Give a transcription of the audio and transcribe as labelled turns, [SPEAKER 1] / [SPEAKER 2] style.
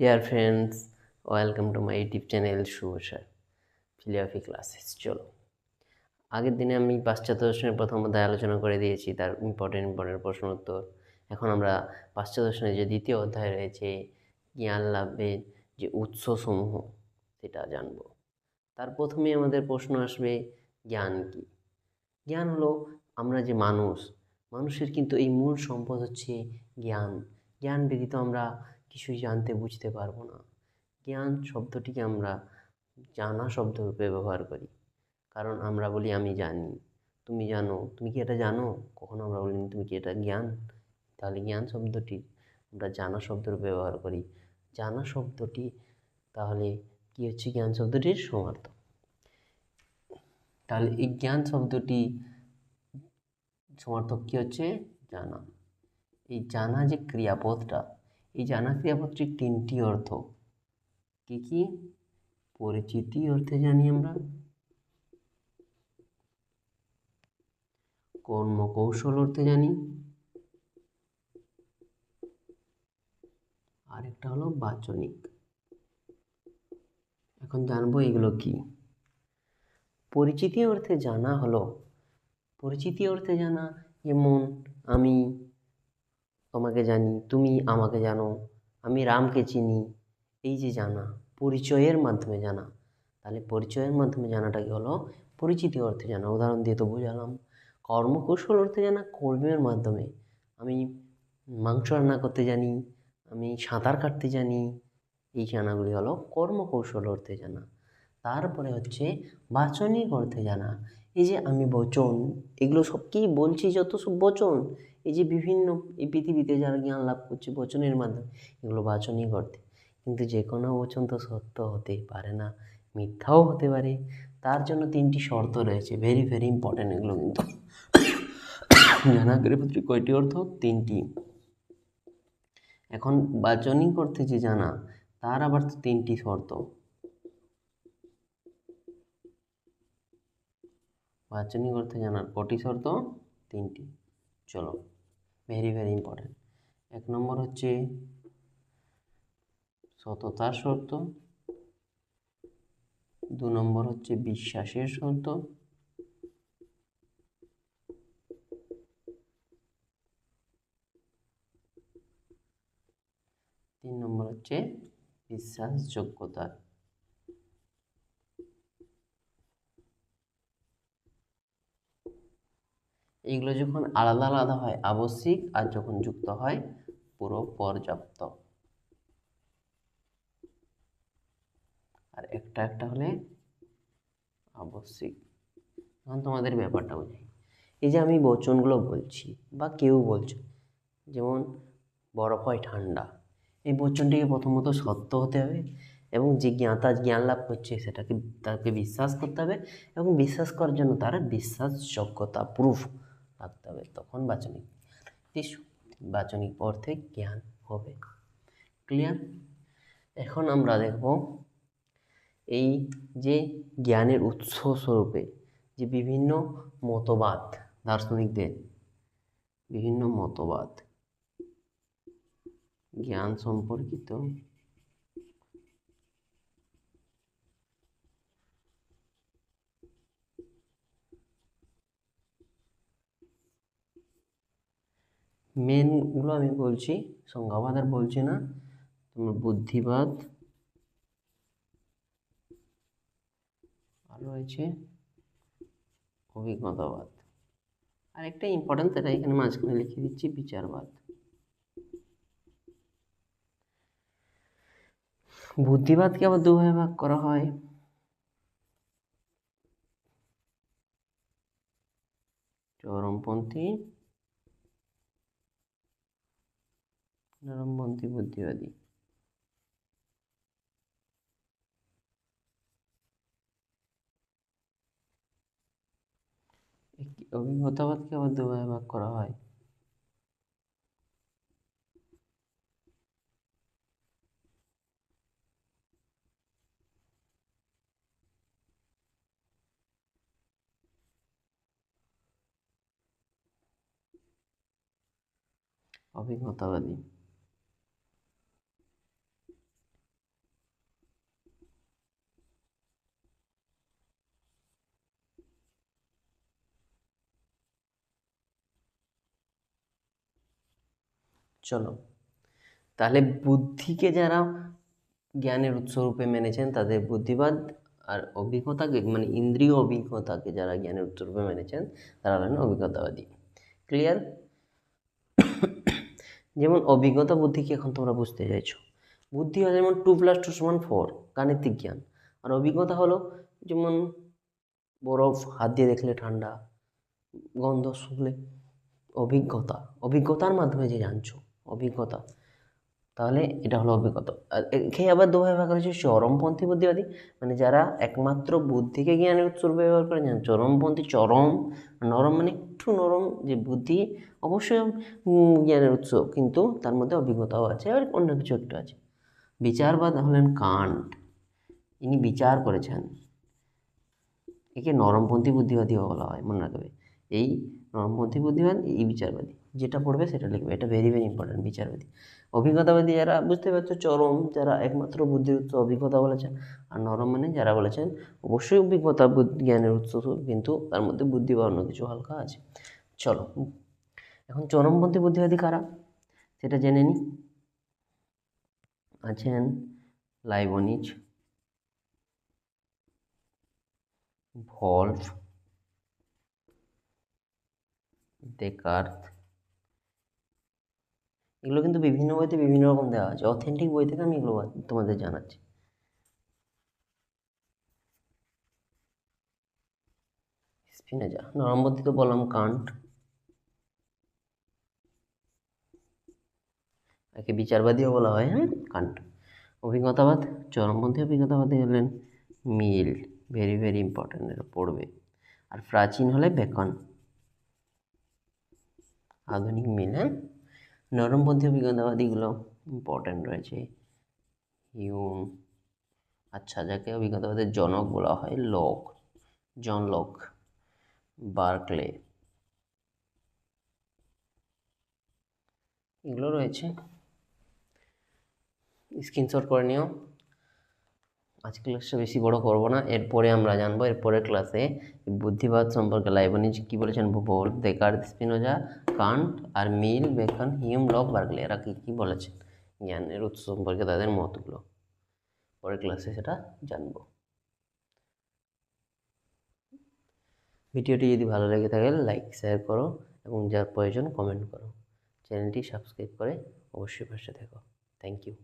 [SPEAKER 1] Dear friends welcome to my YouTube channel Shubho sir philosophy classes চলো। আগের দিনে আমি পাশ্চাত্য দর্শনের প্রথম অধ্যায় আলোচনা করে দিয়েছি, তার ইম্পর্টেন্ট ইম্পর্টেন্ট প্রশ্ন উত্তর। এখন আমরা পাশ্চাত্য দর্শনের যে দ্বিতীয় অধ্যায় রয়েছে, জ্ঞান লাভের যে উৎসসমূহ, সেটা জানব। তার প্রথমে আমাদের প্রশ্ন আসবে, জ্ঞান কী? জ্ঞান হলো আমরা যে মানুষ, মানুষের কিন্তু এই মূল সম্পদ হচ্ছে জ্ঞান। জ্ঞান ব্যতীত আমরা কিছুই জানতে, বুঝতে পারব না। জ্ঞান শব্দটিকে আমরা জানা শব্দরূপে ব্যবহার করি। কারণ আমরা বলি, আমি জানি। তুমি জানো? তুমি কি এটা জানো? কখনো আমরা বলিনি, তুমি কি এটা জ্ঞান? তাহলে জ্ঞান শব্দটি আমরা জানা শব্দরূপে ব্যবহার করি। জানা শব্দটি তাহলে কি হচ্ছে? জ্ঞান শব্দটির সমার্থক। তাহলে এই জ্ঞান শব্দটি সমার্থক কী হচ্ছে? জানা। এই জানা যে ক্রিয়াপদটা এই জানা ক্রিয়াপদটির তিনটি অর্থ। কি কি? পরিচিতি অর্থে জানি আমরা। কর্মকৌশল অর্থে জানি। আরেকটা হলো বাচনিক। এখন জানব এগুলো কি। পরিচিতি অর্থে জানা হলো। পরিচিতি অর্থে জানা, যেমন আমি তোমাকে জানি, তুমি আমাকে জানো, আমি রামকে চিনি। এই যে জানা, পরিচয়ের মাধ্যমে জানা। তাহলে পরিচয়ের মাধ্যমে জানাটা কি হলো? পরিচিতি অর্থে জানা। উদাহরণ দিয়ে তো বোঝালাম। কর্মকৌশল অর্থে জানা কর্মের মাধ্যমে। আমি মাংস রান্না করতে জানি, আমি সাঁতার কাটতে জানি। এই জানাগুলি হলো কর্মকৌশল অর্থে জানা। তারপরে হচ্ছে বাচনিক অর্থে জানা। এই যে আমি বচন, এগুলো সব কি বলছি, যত সব বচন? এই যে বিভিন্ন এই পৃথিবীতে যারা জ্ঞান লাভ করছে বচনের মাধ্যমে, এগুলো বাচনিক অর্থে কিন্তু যে কোনো বচন তো সত্য হতে পারে না, মিথ্যাও হতে পারে। তার জন্য তিনটি শর্ত রয়েছে ভেরি ভেরি ইম্পর্ট্যান্ট এগুলো কিন্তু। জানা গ্রেপত্রিক কয়টি অর্থ? তিনটি। এখন বাচনিক অর্থে যে জানা, তার আবার তো তিনটি শর্ত। বাচনিক অর্থে জানার কটি শর্ত? তিনটি। চলো। Very very important. এক নম্বর হচ্ছে সততার শর্ত। দু নম্বর হচ্ছে বিশ্বাসের শর্ত। তিন নম্বর হচ্ছে বিশ্বাসযোগ্যতার এইগুলো যখন আলাদা আলাদা হয়, আবশ্যিক আর যখন যুক্ত হয়, পুরো পর্যাপ্ত। আর একটা একটা হলে আবশ্যিক। এখন তোমাদের ব্যাপারটা বোঝাই এই যে আমি বচনগুলো বলছি বা কেউ বলছে, যেমন বরফ হয় ঠান্ডা, এই বচনটিকে প্রথমত সত্য হতে হবে এবং যে জ্ঞাতা জ্ঞান লাভ করছে সেটাকে তাকে বিশ্বাস করতে হবে এবং বিশ্বাস করার জন্য তার বিশ্বাসযোগ্যতা প্রুফ থাকতে হবে, তখন বাচনিক। বাচনিক অর্থে জ্ঞান হবে। ক্লিয়ার? এখন আমরা দেখব এই যে জ্ঞানের উৎস স্বরূপে যে বিভিন্ন মতবাদ, দার্শনিকদের বিভিন্ন মতবাদ, জ্ঞান সম্পর্কিত মেনগুলো আমি বলছি সংজ্ঞাবাদ আর বলছি না, তোমার বুদ্ধিবাদ, আর রয়েছে অভিজ্ঞতাবাদ। আর একটা ইম্পর্টেন্ট সেটা এখানে মাঝখানে লিখে দিচ্ছি, বিচারবাদ। বুদ্ধিবাদকে আবার দুভাবে ভাগ করা হয়। চরমপন্থী নরমপন্থী বুদ্ধিবাদী। অভিজ্ঞতাবাদকে আবার দুভাবে ভাগ করা হয়? অভিজ্ঞতাবাদী চলো। তাহলে বুদ্ধিকে যারা জ্ঞানের উৎসরূপে মেনেছেন, তাদের বুদ্ধিবাদ আর অভিজ্ঞতাকে মানে ইন্দ্রিয় অভিজ্ঞতাকে যারা জ্ঞানের উৎসরূপে মেনেছেন, তারা হলেন অভিজ্ঞতাবাদী। ক্লিয়ার যেমন অভিজ্ঞতা বুদ্ধিকে এখন তোমরা বুঝতে চাইছো। বুদ্ধি হয় যেমন টু প্লাস টু সমান ফোর গাণিতিক জ্ঞান। আর অভিজ্ঞতা হলো যেমন বরফ, হাত দিয়ে দেখলে ঠান্ডা, গন্ধ শুকলে অভিজ্ঞতা। অভিজ্ঞতার মাধ্যমে যে জানছো। অভিজ্ঞতা। তাহলে এটা হলো অভিজ্ঞতা। একে আবার দুভাবে ভাগ করেছে চরমপন্থী বুদ্ধিবাদী। মানে যারা একমাত্র বুদ্ধিকে জ্ঞানের উৎস রূপে ব্যবহার করে যান চরমপন্থী, চরম, নরম মানে একটু নরম যে বুদ্ধি, অবশ্যই জ্ঞানের উৎস। কিন্তু তার মধ্যে অভিজ্ঞতাও আছে আর অন্য কিছু একটু আছে। বিচারবাদ হলেন কান্ট। ইনি বিচার করেছেন। একে নরমপন্থী বুদ্ধিবাদীও বলা হয়, মনে রাখবে। এই নরমপন্থী বুদ্ধিবাদ, এই বিচারবাদী। যেটা পড়বে সেটা লিখবে। এটা ভেরি ভেরি ইম্পর্টেন্ট বিচারবাদী অভিজ্ঞতাবাদী যারা, বুঝতে পারছ, চরম যারা একমাত্র বুদ্ধির উৎস অভিজ্ঞতা বলেছেন আর নরম মানে যারা বলেছেন, অবশ্যই অভিজ্ঞতা জ্ঞানের উৎস কিন্তু তার মধ্যে বুদ্ধি বা অন্য কিছু হালকা আছে। চলো, এখন চরমপন্থী বুদ্ধিবাদী কারা? সেটা জেনে নিই আছেন লাইবনিজ ভলফ ডেকার্থ এগুলো কিন্তু বিভিন্ন বইতে বিভিন্ন রকম দেওয়া আছে। অথেন্টিক বই থেকে আমি এগুলো তোমাদের জানাচ্ছি। স্পিনেজা নরমপন্থী তো বললাম কান্ট একে বিচারবাদীও বলা হয় হ্যাঁ? কান্ট অভিজ্ঞতাবাদ, চরমপন্থী অভিজ্ঞতাবাদী হলেন মিল। ভেরি ভেরি ইম্পর্ট্যান্ট এটা পড়বে। আর প্রাচীন হলে বেকন। আধুনিক মিল হ্যাঁ? নরমপন্থী অভিজ্ঞতাবাদীগুলো ইম্পর্ট্যান্ট রয়েছে। হিউম আচ্ছা যাকে অভিজ্ঞতাবাদের জনক বলা হয় লক জন লক বার্কলে এগুলো রয়েছে। স্ক্রিনশট করে নিও। আজকে ক্লাসটা বেশি বড় করব না, এরপরে আমরা জানব, এরপরের ক্লাসে বুদ্ধিবাদ সম্পর্কে লাইবনিজ কী বলেছেন, ভূগোল দেকার স্পিনোজা, কান্ট আর Mill, Bacon, Hume, Locke, Berkeley, এরা কী কী বলেছেন? জ্ঞানের উৎস সম্পর্কে তাদের মতগুলো। পরের ক্লাসে সেটা জানব। ভিডিওটি যদি ভালো লেগে থাকে লাইক শেয়ার করো এবং যার প্রয়োজন কমেন্ট করো। চ্যানেলটি সাবস্ক্রাইব করে অবশ্যই পাশে থেকো। Thank you